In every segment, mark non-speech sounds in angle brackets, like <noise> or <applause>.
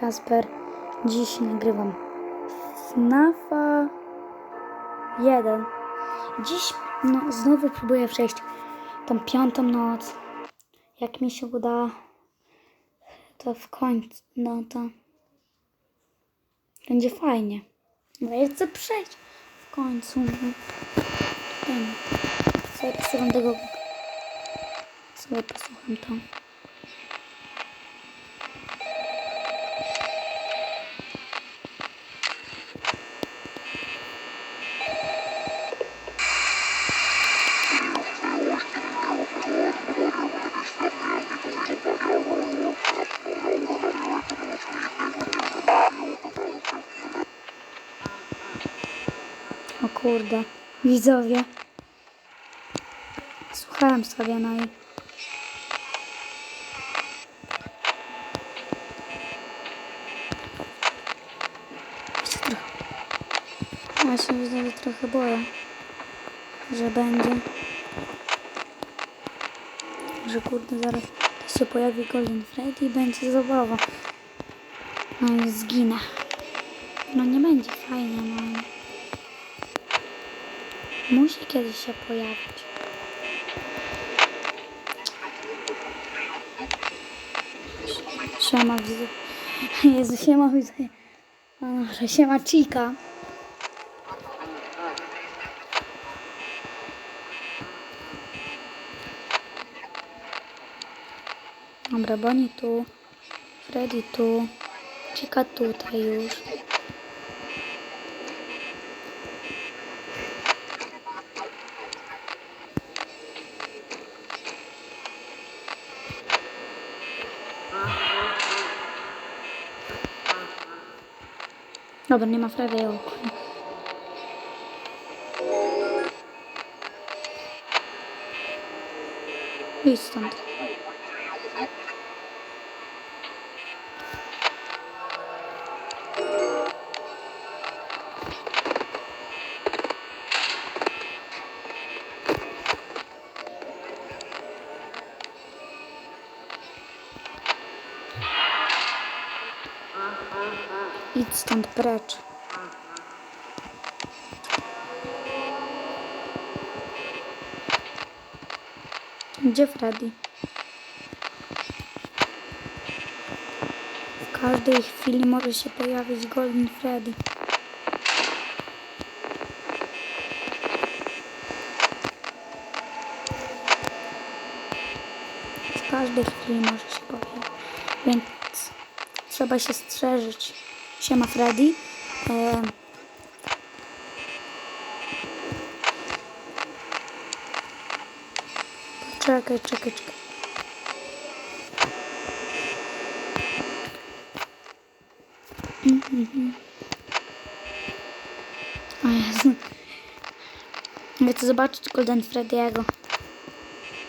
Kasper. Dziś nagrywam FNAFa 1. Dziś no, znowu próbuję przejść tą piątą noc. Jak mi się uda, to w końcu, no to będzie fajnie. No ja chcę przejść w końcu. No. Ten. Posłucham tego. Sobie posłucham to. Kurde, widzowie. Słuchałem sobie, no i... Ja się widzowie trochę boję, że będzie... Że kurde, zaraz się pojawi Golden Freddy i będzie zabawa. No i zginę. No nie będzie fajnie, no. Musi kiedyś się pojawić. Siema widzę. Jezu, siema widzę. Dobra, siema Chica. Dobra, Bonnie tu. Freddy tu. Chica tutaj już. Dobra, nie ma Fredy, ja Idź stąd. Precz. Gdzie Freddy? W każdej chwili może się pojawić Golden Freddy. W każdej chwili może się pojawić. Więc trzeba się strzeżyć. Siema Freddy. E... Czekaj, czekaj, czekaj. Mhm. O Jezu. Chcę zobaczyć Golden Freddy'ego.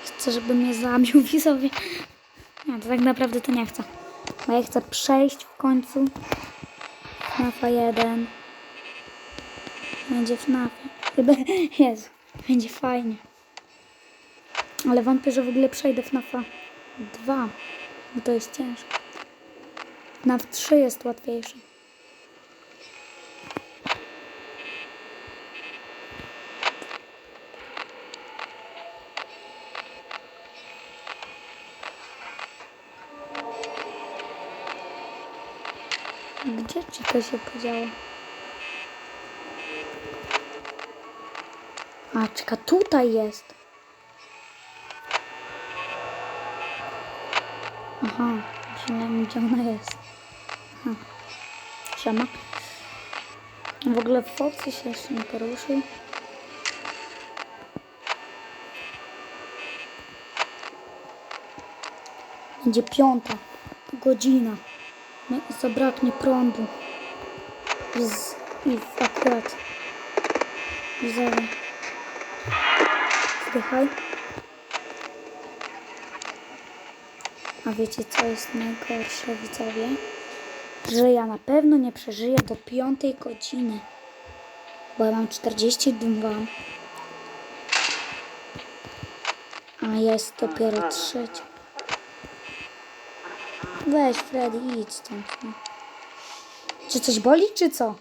Chcę, żeby mnie zabił widzowie. Nie, to tak naprawdę to nie chcę. Bo ja chcę przejść w końcu FNAFa 1. Będzie FNAF. Chyba, <laughs> Jezu, będzie fajnie. Ale wątpię, że w ogóle przejdę FNAFa 2. Bo to jest ciężko. FNAF 3 jest łatwiejszy. To się podziało? A, czeka, tutaj jest. Aha, myślałem, gdzie ona jest. Aha. Siema. W ogóle Foxy się jeszcze nie poruszył. Będzie piąta godzina. No zabraknie prądu. Z, i akurat. Widzowie. Zdychaj. A wiecie co jest najgorsze, widzowie? Że ja na pewno nie przeżyję do piątej godziny. Bo ja mam 42. A jest dopiero trzecia. Weź Freddy, idź stąd. No. Czy coś boli, czy co?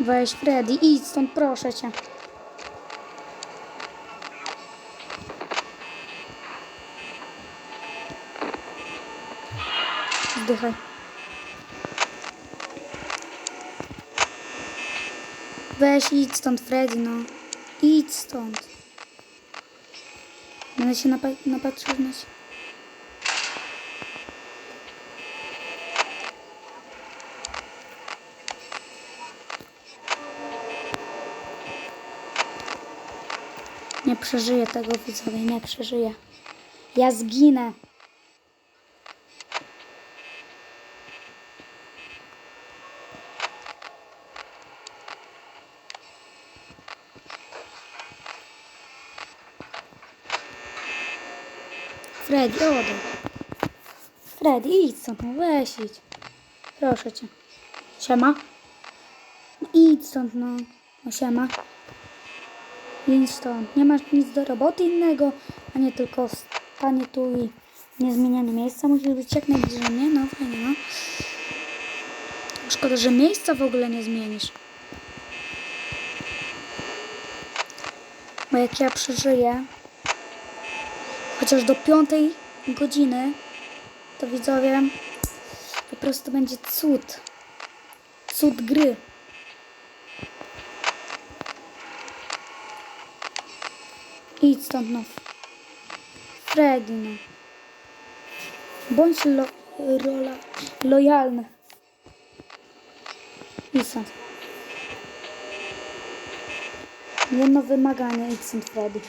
Weź Freddy, idź stąd, proszę cię. Zdychaj. Weź idź stąd, Freddy, no. Idź stąd. Będę się napa- napatrzył na się. Nie przeżyję tego widzowie, nie przeżyję. Ja zginę. Freddy, odejdź. Freddy, idź stąd, no weź idź. Proszę cię. Siema. No idź stąd, no. No siema. Idź stąd. Nie masz nic do roboty innego, a nie tylko stanie tu i niezmieniane miejsca. Musisz być jak najbliżej mnie. No fajnie, no. Szkoda, że miejsca w ogóle nie zmienisz. Bo jak ja przeżyję chociaż do piątej godziny, to widzowie, po prostu będzie cud. Cud gry. Idź stąd, no. Freddy, no. Bądź lo, rola, lojalny. Idź stąd. Jedno wymaganie, idź stąd, Freddy.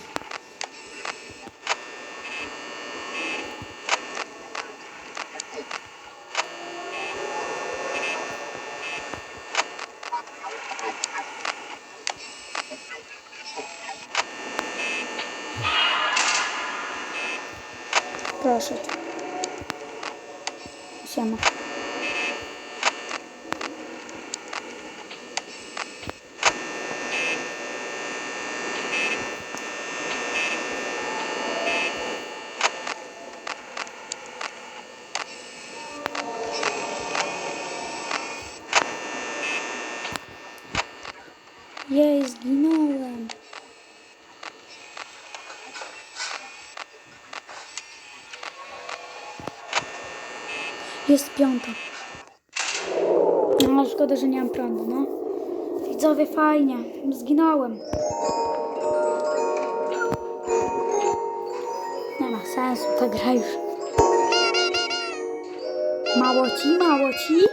Jest piąta. No, szkoda, że nie mam prądu, no. Widzowie, fajnie. Zginąłem. Nie ma sensu, ta gra już. Mało ci, mało ci.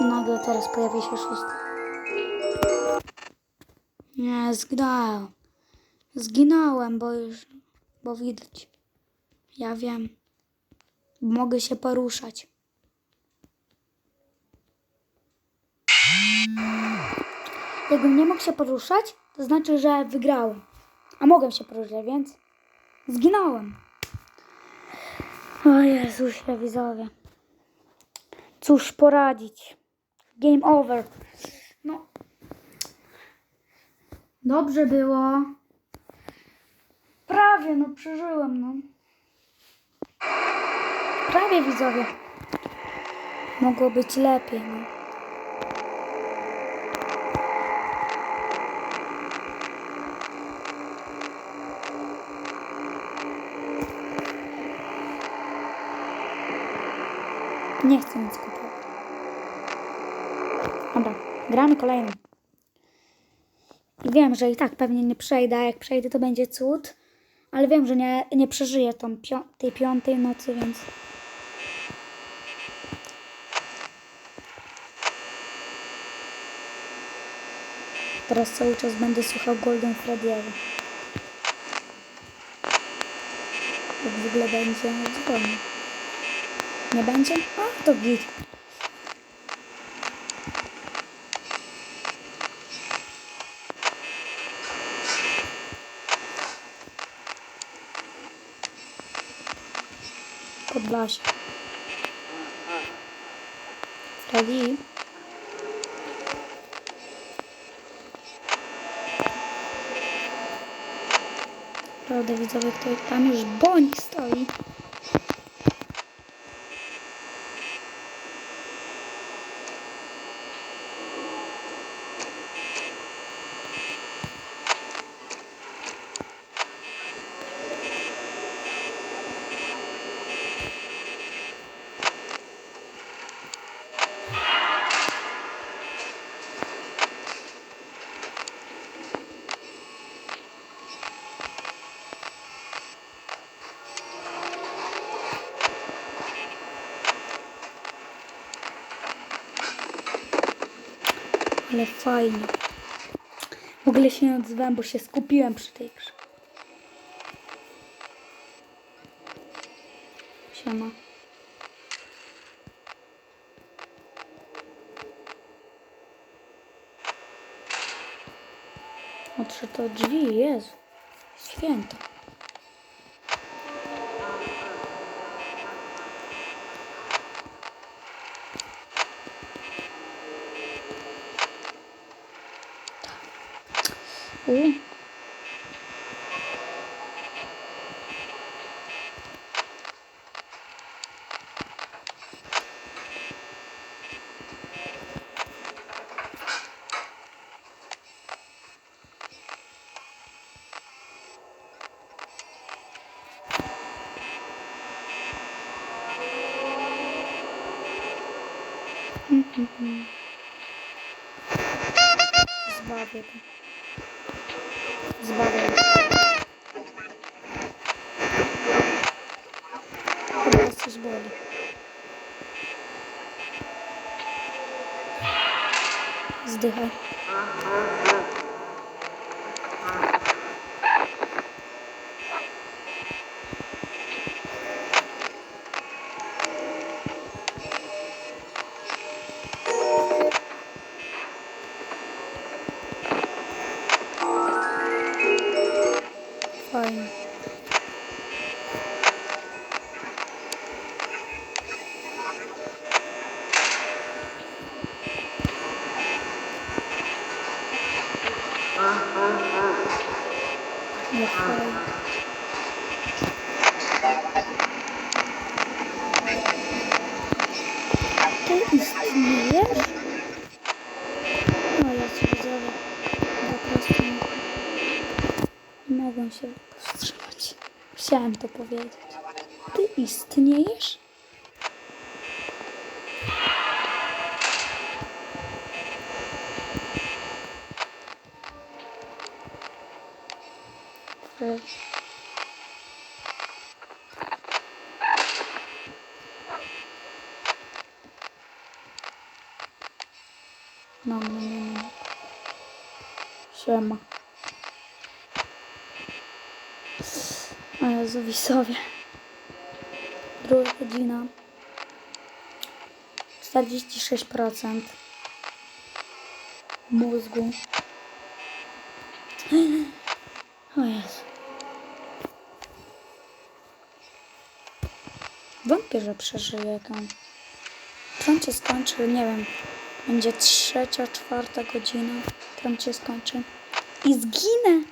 Nagle teraz pojawi się szóstka. Nie, zginąłem. Zginąłem, bo już, bo widać. Ja wiem. Mogę się poruszać. Jakbym nie mógł się poruszać, to znaczy, że wygrałem. A mogę się poruszać, więc zginąłem. O Jezusie, widzowie. Cóż poradzić. Game over. No. Dobrze było. Prawie, no przeżyłem, no. Prawie widzowie. Mogło być lepiej, no. Nie chcę nic kupować. Dobra, gramy kolejną. I wiem, że i tak pewnie nie przejdę, a jak przejdę to będzie cud. Ale wiem, że nie, nie przeżyję tą pio- tej piątej nocy, więc... Teraz cały czas będę słuchał Golden Freddy'ego. Jak w ogóle będzie. Nie będzie? A, to git. W lasie. Freddy? Prawda widzowie, kto tam już boń stoi. Ale fajnie. W ogóle się nie odzywałem, bo się skupiłem przy tej grze. Siema. Otrze to drzwi, Jezu. Święto. U. Zbawię go. Zbawię go. Chyba was coś boli. Zdychaj. Powiedzieć. Ty istniejesz? Jezu, wisowie. Druga godzina. 46% mózgu. O Jezu. Wątpię, że przeżyję. Czy on cię skończy? Nie wiem. Będzie trzecia, czwarta godzina. Tam cię skończy. I zginę.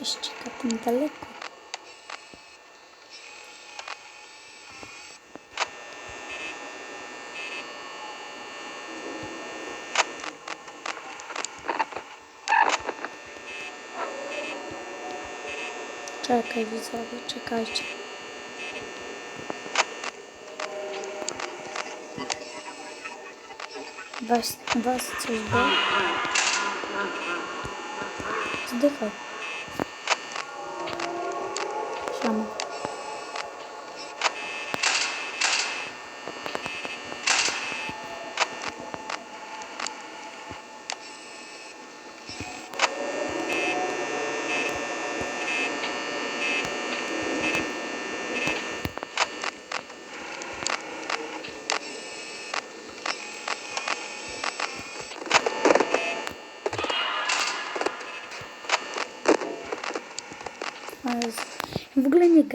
Jeszcze ścieka tam daleko. Czekaj widzowie, czekajcie. Was, was coś boli? Zdychaj.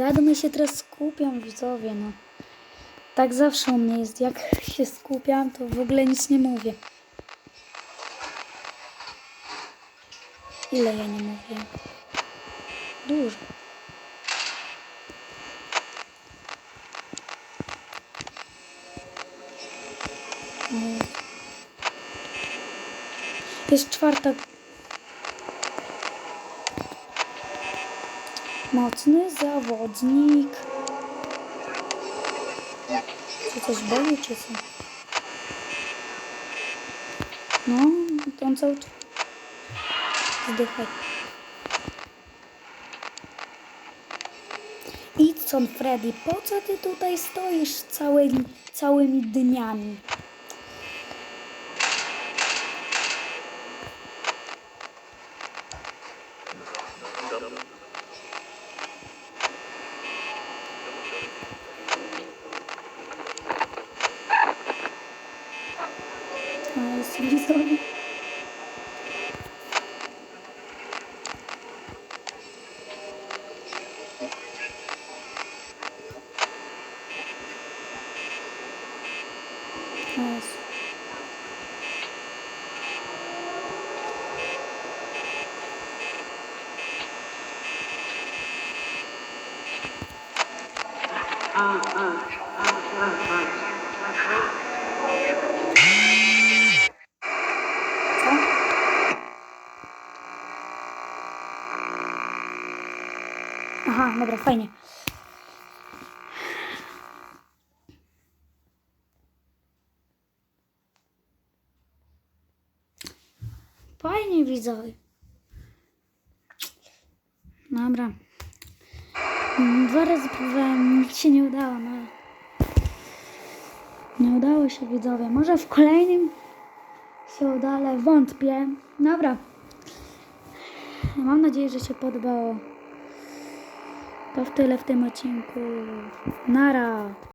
Ja się teraz skupiam, widzowie, no. Tak zawsze u mnie jest, jak się skupiam, to w ogóle nic nie mówię. Ile ja nie mówię? Dużo. Jest czwarta. Mocny zawodnik. Czy coś boli, czy co? No, to on cały czas. Zdychaj. Idź Freddy. Po co ty tutaj stoisz całymi, całymi dniami? Dobra, fajnie. Fajnie widzowie. Dobra. Mm, Dwa razy próbowałem, nic się nie udało, no. Nie udało się widzowie. Może w kolejnym się uda, ale wątpię. Dobra. Mam nadzieję, że się podobało. To w tyle w tym odcinku. Nara.